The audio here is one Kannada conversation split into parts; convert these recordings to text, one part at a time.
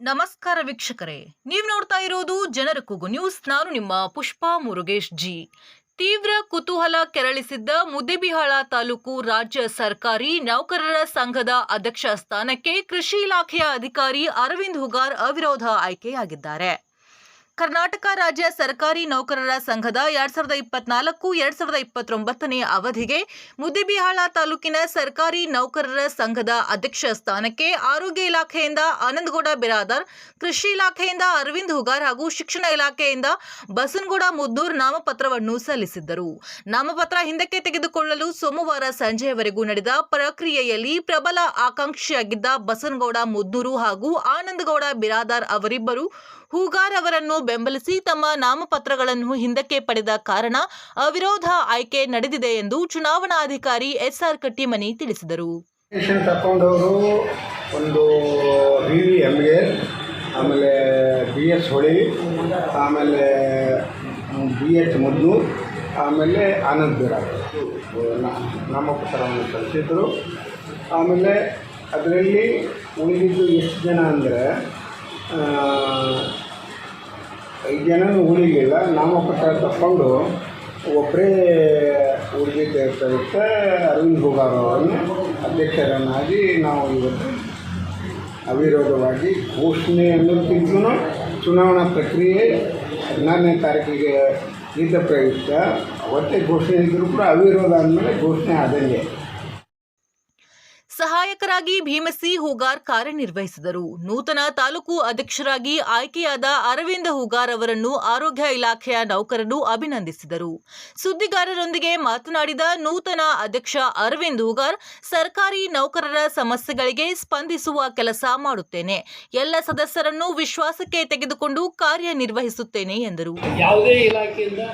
ನಮಸ್ಕಾರ ವೀಕ್ಷಕರೇ, ನೀವು ನೋಡ್ತಾ ಇರೋದು ಜನರ ಕೂಗು ನ್ಯೂಸ್. ನಾನು ನಿಮ್ಮ ಪುಷ್ಪಾ ಮುರುಗೇಶ್ ಜಿ. ತೀವ್ರ ಕುತೂಹಲ ಕೆರಳಿಸಿದ್ದ ಮುದ್ದೇಬಿಹಾಳ ತಾಲೂಕು ರಾಜ್ಯ ಸರ್ಕಾರಿ ನೌಕರರ ಸಂಘದ ಅಧ್ಯಕ್ಷ ಸ್ಥಾನಕ್ಕೆ ಕೃಷಿ ಇಲಾಖೆಯ ಅಧಿಕಾರಿ ಅರವಿಂದ್ ಹುಗಾರ್ ಅವಿರೋಧ ಆಯ್ಕೆಯಾಗಿದ್ದಾರೆ. ಕರ್ನಾಟಕ ರಾಜ್ಯ ಸರ್ಕಾರಿ ನೌಕರರ ಸಂಘದ ಎರಡ್ ಸಾವಿರದ ಇಪ್ಪತ್ನಾಲ್ಕು, ಎರಡ್ ಸಾವಿರದ ಇಪ್ಪತ್ತೊಂಬತ್ತನೇ ಅವಧಿಗೆ ಮುದ್ದೇಬಿಹಾಳ ತಾಲೂಕಿನ ಸರ್ಕಾರಿ ನೌಕರರ ಸಂಘದ ಅಧ್ಯಕ್ಷ ಸ್ಥಾನಕ್ಕೆ ಆರೋಗ್ಯ ಇಲಾಖೆಯಿಂದ ಆನಂದಗೌಡ ಬಿರಾದರ್, ಕೃಷಿ ಇಲಾಖೆಯಿಂದ ಅರವಿಂದ್ ಹುಗಾರ್ ಹಾಗೂ ಶಿಕ್ಷಣ ಇಲಾಖೆಯಿಂದ ಬಸನಗೌಡ ಮುದ್ದೂರ್ ನಾಮಪತ್ರವನ್ನು ಸಲ್ಲಿಸಿದ್ದರು. ನಾಮಪತ್ರ ಹಿಂದಕ್ಕೆ ತೆಗೆದುಕೊಳ್ಳಲು ಸೋಮವಾರ ಸಂಜೆಯವರೆಗೂ ನಡೆದ ಪ್ರಕ್ರಿಯೆಯಲ್ಲಿ ಪ್ರಬಲ ಆಕಾಂಕ್ಷಿಯಾಗಿದ್ದ ಬಸನಗೌಡ ಮುದ್ದೂರು ಹಾಗೂ ಆನಂದಗೌಡ ಬಿರಾದಾರ್ ಅವರಿಬ್ಬರು ಹೂಗಾರ್ ಅವರನ್ನು ಬೆಂಬಲಿಸಿ ತಮ್ಮ ನಾಮಪತ್ರಗಳನ್ನು ಹಿಂದಕ್ಕೆ ಪಡೆದ ಕಾರಣ ಅವಿರೋಧ ಆಯ್ಕೆ ನಡೆದಿದೆ ಎಂದು ಚುನಾವಣಾಧಿಕಾರಿ ಎಸ್ಆರ್ ಕಟ್ಟಿಮನಿ ತಿಳಿಸಿದರು. ಒಂದು ಆಮೇಲೆ ಬಿ ಎಸ್ ಹೊಳಿ, ಆಮೇಲೆ ಬಿ ಎಚ್ ಮುದ್ದು, ಆಮೇಲೆ ಆನಂದ್ ಬಿರಾಡ್ ನಾಮಪತ್ರವನ್ನು ಸಲ್ಲಿಸಿದ್ರು. ಆಮೇಲೆ ಅದರಲ್ಲಿ ಉಳಿದಿದ್ದು ಎಷ್ಟು ಜನ ಅಂದರೆ ಐದು ಜನನೂ ಉಳಿಲಿಲ್ಲ ನಾಮಪತ್ರ ತಗೊಂಡು ಒಬ್ಬರೇ ಉಳಿದಿದ್ದಕ್ಕೆ ಅರವಿಂದ್ ಗುಗಾರ್ ಅವರನ್ನು ಅಧ್ಯಕ್ಷರನ್ನಾಗಿ ನಾವು ಇವತ್ತು ಅವಿರೋಧವಾಗಿ ಘೋಷಣೆ ಅನ್ನೋದಕ್ಕಿಂತಲೂ ಚುನಾವಣಾ ಪ್ರಕ್ರಿಯೆ ಹದಿನಾರನೇ ತಾರೀಕಿಗೆ ಇದ್ದ ಪ್ರಯುಕ್ತ. ಅವತ್ತೇ ಘೋಷಣೆ ಇದ್ದರೂ ಕೂಡ ಅವಿರೋಧ ಅಂದಮೇಲೆ ಘೋಷಣೆ ಆದಂಗೆ. ಸಹಾಯಕರಾಗಿ ಭೀಮಸಿ ಹೂಗಾರ್ ಕಾರ್ಯನಿರ್ವಹಿಸಿದರು. ನೂತನ ತಾಲೂಕು ಅಧ್ಯಕ್ಷರಾಗಿ ಆಯ್ಕೆಯಾದ ಅರವಿಂದ ಹೂಗಾರ್ ಅವರನ್ನು ಆರೋಗ್ಯ ಇಲಾಖೆಯ ನೌಕರರು ಅಭಿನಂದಿಸಿದರು. ಸುದ್ದಿಗಾರರೊಂದಿಗೆ ಮಾತನಾಡಿದ ನೂತನ ಅಧ್ಯಕ್ಷ ಅರವಿಂದ್ ಹೂಗಾರ್, ಸರ್ಕಾರಿ ನೌಕರರ ಸಮಸ್ಯೆಗಳಿಗೆ ಸ್ಪಂದಿಸುವ ಕೆಲಸ ಮಾಡುತ್ತೇನೆ. ಎಲ್ಲ ಸದಸ್ಯರನ್ನು ವಿಶ್ವಾಸಕ್ಕೆ ತೆಗೆದುಕೊಂಡು ಕಾರ್ಯನಿರ್ವಹಿಸುತ್ತೇನೆ ಎಂದರು. ಯಾವುದೇ ಇಲಾಖೆಯಿಂದ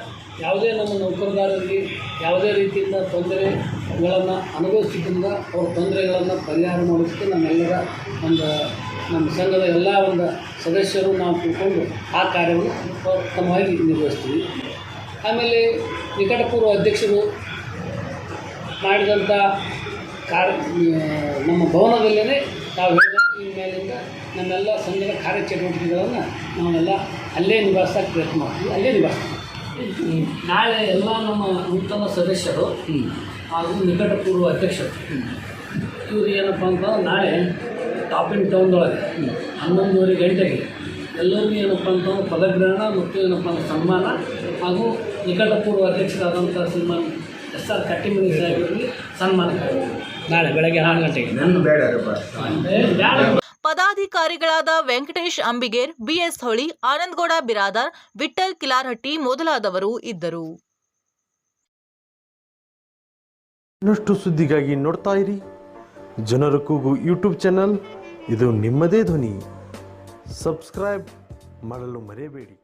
ಯಾವುದೇ ನಮ್ಮ ನೌಕರದಾರರಿಗೆ ಯಾವುದೇ ರೀತಿಯಿಂದ ತೊಂದರೆಗಳನ್ನು ಅನುಭವಿಸಿದ್ರಿಂದ ಅವ್ರ ತೊಂದರೆಗಳನ್ನು ಪರಿಹಾರ ಮಾಡೋದಕ್ಕೆ ನಮ್ಮೆಲ್ಲರ ಒಂದು, ನಮ್ಮ ಸಂಘದ ಎಲ್ಲ ಒಂದು ಸದಸ್ಯರು ನಾವು ಕೂತ್ಕೊಂಡು ಆ ಕಾರ್ಯವನ್ನು ಉತ್ತಮವಾಗಿ ನಿರ್ವಹಿಸ್ತೀವಿ. ಆಮೇಲೆ ನಿಕಟಪೂರ್ವ ಅಧ್ಯಕ್ಷರು ಮಾಡಿದಂಥ ಕಾರ್ಯ, ನಮ್ಮ ಭವನದಲ್ಲೇ ನಾವು ಈ ಮೇಲಿಂದ ನಮ್ಮೆಲ್ಲ ಸಂಘದ ಕಾರ್ಯಚಟುವಟಿಕೆಗಳನ್ನು ನಾವೆಲ್ಲ ಅಲ್ಲೇ ನಿಭಾಯಿಸೋಕೆ ಪ್ರಯತ್ನ ಮಾಡ್ತೀವಿ, ಅಲ್ಲೇ ನಿಭಾಯಿಸ್ತೀವಿ. ನಾಳೆ ಎಲ್ಲ ನಮ್ಮ ನೂತನ ಸದಸ್ಯರು ಹಾಗೂ ನಿಕಟಪೂರ್ವ ಅಧ್ಯಕ್ಷರು. ಇವರು ಏನಪ್ಪ ಅಂತಂದ್ರೆ ನಾಳೆ ಟಾಪ್ ಇನ್ ಟೌನ್ದೊಳಗೆ ಹನ್ನೊಂದುವರೆ ಗಂಟೆಗೆ ಎಲ್ಲರಿಗೂ ಏನಪ್ಪ ಅಂತಂದ್ರೆ ಪದಗ್ರಹಣ ಮತ್ತು ಏನಪ್ಪ ಅಂದ್ರೆ ಸನ್ಮಾನ ಹಾಗೂ ನಿಕಟಪೂರ್ವ ಅಧ್ಯಕ್ಷರಾದಂಥ ಸನ್ಮಾನ ಎಸ್ ಆರ್ ಕಟ್ಟಿಮನಿ ಸಾಹೇಬರಿಗೆ ಸನ್ಮಾನ. ನಾಳೆ ಬೆಳಗ್ಗೆ ಹನ್ನೊಂದು ಗಂಟೆಗೆ. ನನ್ನ ಬೇಡ ಬ್ಯಾಡ ಪದಾಧಿಕಾರಿಗಳಾದ ವೆಂಕಟೇಶ್ ಅಂಬಿಗೇರ್, ಬಿಎಸ್ ಹೊಳಿ, ಆನಂದಗೌಡ ಬಿರಾದಾರ್ ವಿಠಲ್ ಕಿಲಾರ್ಹಟ್ಟಿ ಮೊದಲಾದವರು ಇದ್ದರು. ಇನ್ನಷ್ಟು ಸುದ್ದಿಗಾಗಿ ನೋಡ್ತಾ ಇರಿ. ಜನರ ಕೂಗು ಯೂಟ್ಯೂಬ್ ಚಾನಲ್. ಇದು ನಿಮ್ಮದೇ ಧ್ವನಿ. ಸಬ್ಸ್ಕ್ರೈಬ್ ಮಾಡಲು ಮರೆಯಬೇಡಿ.